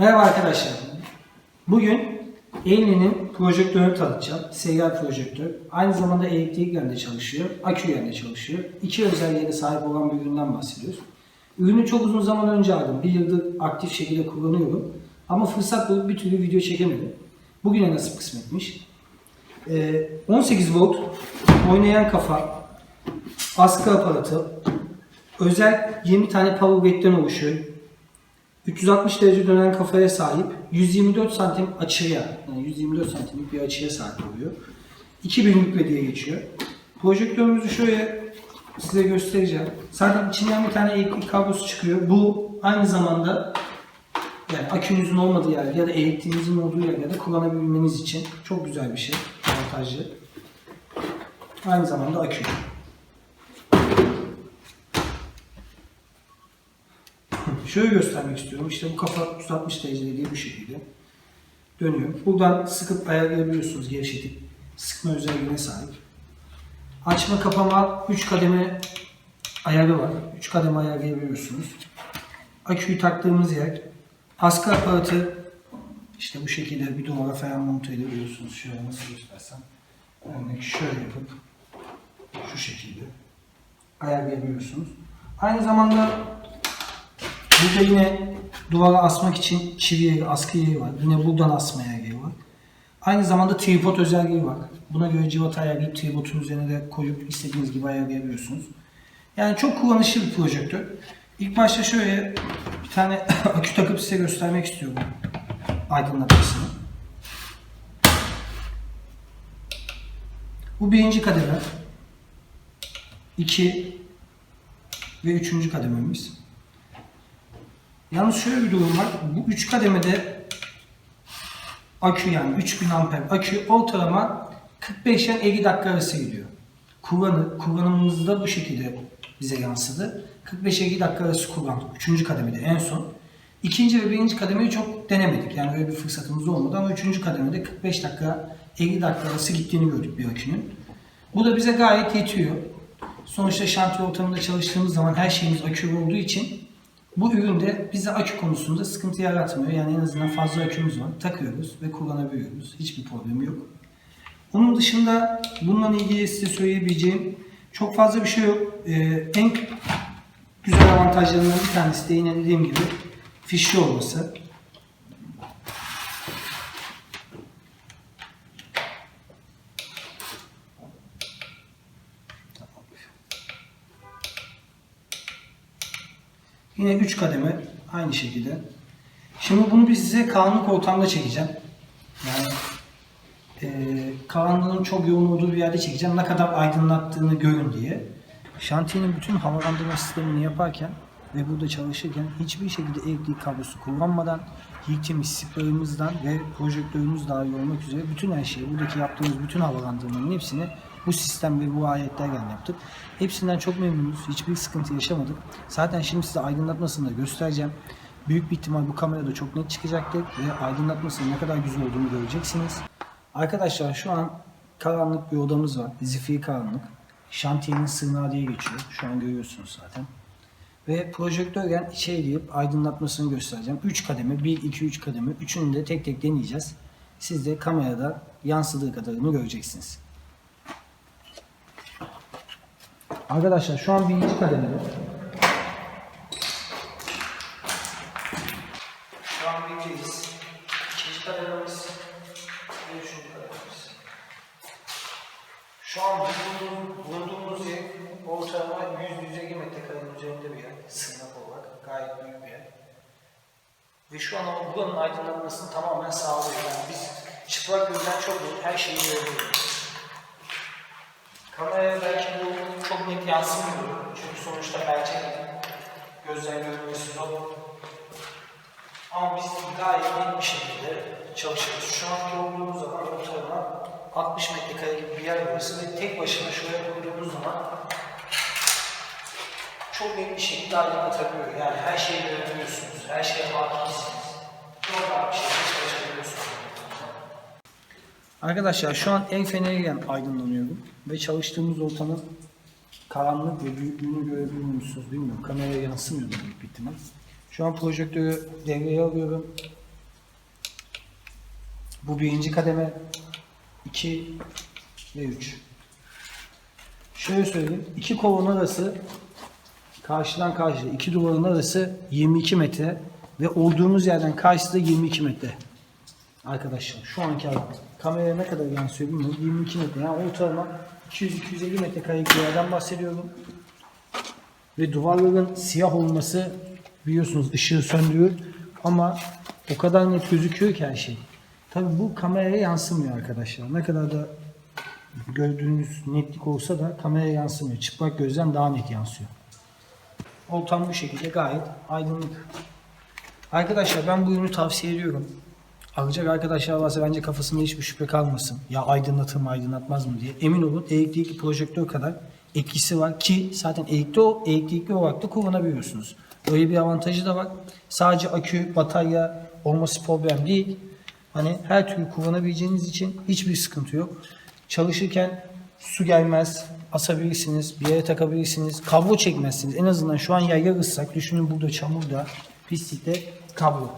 Merhaba arkadaşlar. Bugün Elni'nin projektörünü tanıtacağım. Seyyar projektör. Aynı zamanda elektrik yönde çalışıyor, akü yönde çalışıyor. İki özelliğine sahip olan bir üründen bahsediyoruz. Ürünü çok uzun zaman önce aldım. Bir yıldır aktif şekilde kullanıyorum. Ama fırsat bulup bir türlü video çekemedim. Bugüne nasip kısmetmiş. Ee, 18 volt oynayan kafa, askı aparatı, özel 20 tane power bank'ten oluşuyor. 360 derece dönen kafaya sahip, 124 santim açıya, yani 124 santimlik bir açıya sahip oluyor. 2000 litre diye geçiyor. Projektörümüzü şöyle size göstereceğim. Zaten içinden bir tane elektrik kablosu çıkıyor. Bu aynı zamanda yani akünüzün olmadığı yer ya da elektriğinizin olduğu yerlerde kullanabilmeniz için çok güzel bir şey. Avantajlı. Aynı zamanda akü. Şöyle göstermek istiyorum. İşte bu kafa 360 derece dediği bu şekilde dönüyor. Buradan sıkıp ayarlayabiliyorsunuz gevşetip sıkma özelliğine sahip. Açma kapama 3 kademe ayarı var. 3 kademe ayarlayabiliyorsunuz. Aküyü taktığımız yer. Askı aparatı işte bu şekilde bir duvara falan monte edebiliyorsunuz. Şöyle nasıl göstersem. Örnek şöyle yapıp şu şekilde ayarlayabiliyorsunuz. Aynı zamanda Burada yine duvara asmak için çivi yeri, askı yeri var. Yine buradan asma yeri var. Aynı zamanda tripod özelliği var. Buna göre cıvata ayarlayıp tripodun üzerine de koyup istediğiniz gibi ayarlayabiliyorsunuz. Yani çok kullanışlı bir projektör. İlk başta şöyle bir tane akü takıp size göstermek istiyorum aydınlatmasını. Bu birinci kademe. iki ve üçüncü kadememiz. Yalnız şöyle bir durum var. Bu 3 kademede akü yani 3000 amper akü ortalama 45 ile 50 dakika arası gidiyor. Kullanı, kullanımımızda bu şekilde bize yansıdı. 45-50 dakika arası kullandık. 3. kademede en son. İkinci ve birinci kademeyi çok denemedik. Yani öyle bir fırsatımız olmadı ama üçüncü kademede 45 dakika 50 dakika arası gittiğini gördük bir akünün. Bu da bize gayet yetiyor. Sonuçta şantiye ortamında çalıştığımız zaman her şeyimiz akü olduğu için bu ürün de bize akü konusunda sıkıntı yaratmıyor. Yani en azından fazla akümüz var. Takıyoruz ve kullanabiliyoruz. Hiçbir problemi yok. Onun dışında bununla ilgili size söyleyebileceğim çok fazla bir şey yok. Ee, en güzel avantajlarından bir tanesi de yine dediğim gibi fişli olması. Yine 3 kademe aynı şekilde. Şimdi bunu bir size karanlık ortamda çekeceğim. Yani e, karanlığın çok yoğun olduğu bir yerde çekeceğim. Ne kadar aydınlattığını görün diye. Şantiyenin bütün havalandırma sistemini yaparken ve burada çalışırken hiçbir şekilde elektrik kablosu kullanmadan Hiltimiz sprayımızdan ve projektörümüz dahil olmak üzere bütün her şeyi, buradaki yaptığımız bütün havalandırmanın hepsini bu sistem ve bu ayetlerden yaptık. Hepsinden çok memnunuz. Hiçbir sıkıntı yaşamadık. Zaten şimdi size aydınlatmasını da göstereceğim. Büyük bir ihtimal bu kamerada çok net çıkacaktır ve aydınlatmasının ne kadar güzel olduğunu göreceksiniz. Arkadaşlar şu an karanlık bir odamız var. Zifiri karanlık. Şantiyenin sığınağı diye geçiyor. Şu an görüyorsunuz zaten. Ve projektörden içeri girip aydınlatmasını göstereceğim. 3 kademe, 1, 2, 3 kademe. Üçünü de tek tek deneyeceğiz. Siz de kamerada yansıdığı kadarını göreceksiniz. Arkadaşlar şu an birinci kademede. Şu an birinciyiz. İkinci kadememiz ve üçüncü kadememiz. Şu an bulunduğumuz, bulunduğumuz yer ortalama 100-150 metrekarenin üzerinde bir yer. Sığınak olarak gayet büyük bir yer. Ve şu an ama buranın aydınlanmasını tamamen sağlıyor. Yani biz çıplak gözden çok net her şeyi görebiliyoruz. Kameraya belki bu çok net yansımıyor. Çünkü sonuçta gerçek gözden görmesi zor. Ama biz gayet net bir şekilde çalışıyoruz. Şu anki olduğumuz zaman ortalama 60 metrekare gibi bir yer burası ve tek başına şuraya koyduğumuz zaman çok net bir şekilde aydınlatabiliyor. Yani her şeyi görebiliyorsunuz. Her şeye hakimsiniz. Çok rahat bir şekilde çalışabiliyorsunuz. Arkadaşlar şu an el feneriyle aydınlanıyorum ve çalıştığımız ortamın karanlık ve büyüklüğünü görebiliyor musunuz bilmiyorum. Kameraya yansımıyor da büyük ihtimal. Şu an projektörü devreye alıyorum Bu birinci kademe 2 ve 3. Şöyle söyleyeyim. iki kolon arası karşıdan karşıya iki duvarın arası 22 metre ve olduğumuz yerden karşıda 22 metre. Arkadaşlar şu anki alan. Kameraya ne kadar yansıyor bilmiyorum. 22 metre. Yani ortalama 200-250 metrekarelik bir yerden bahsediyorum. Ve duvarların siyah olması biliyorsunuz ışığı söndürür ama o kadar net gözüküyor ki her şey. Tabi bu kameraya yansımıyor arkadaşlar. Ne kadar da gördüğünüz netlik olsa da kameraya yansımıyor. Çıplak gözden daha net yansıyor. Ortam bu şekilde gayet aydınlık. Arkadaşlar ben bu ürünü tavsiye ediyorum. Alacak arkadaşlar varsa bence kafasında hiçbir şüphe kalmasın. Ya aydınlatır mı aydınlatmaz mı diye. Emin olun elektrikli projektör kadar etkisi var ki zaten elektrikli, elektrikli olarak da kullanabiliyorsunuz. Öyle bir avantajı da var. Sadece akü, batarya olması problem değil. Hani her türlü kullanabileceğiniz için hiçbir sıkıntı yok. Çalışırken su gelmez, asabilirsiniz, bir yere takabilirsiniz, kablo çekmezsiniz. En azından şu an yayga ıssak, düşünün burada çamurda, pislikte kablo.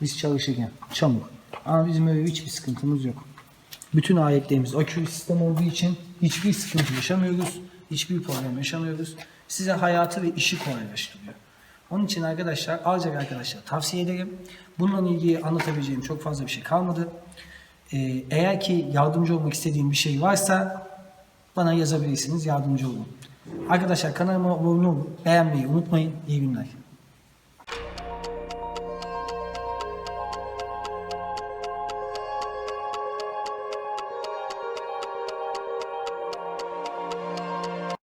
Biz çalışırken çamur. Ama bizim öyle hiçbir sıkıntımız yok. Bütün aletlerimiz akü sistem olduğu için hiçbir sıkıntı yaşamıyoruz. Hiçbir problem yaşamıyoruz. Size hayatı ve işi kolaylaştırıyor. Onun için arkadaşlar alacak arkadaşlar tavsiye ederim. Bununla ilgili anlatabileceğim çok fazla bir şey kalmadı. Ee, eğer ki yardımcı olmak istediğim bir şey varsa bana yazabilirsiniz yardımcı olun. Arkadaşlar kanalıma abone olun. Beğenmeyi unutmayın. İyi günler.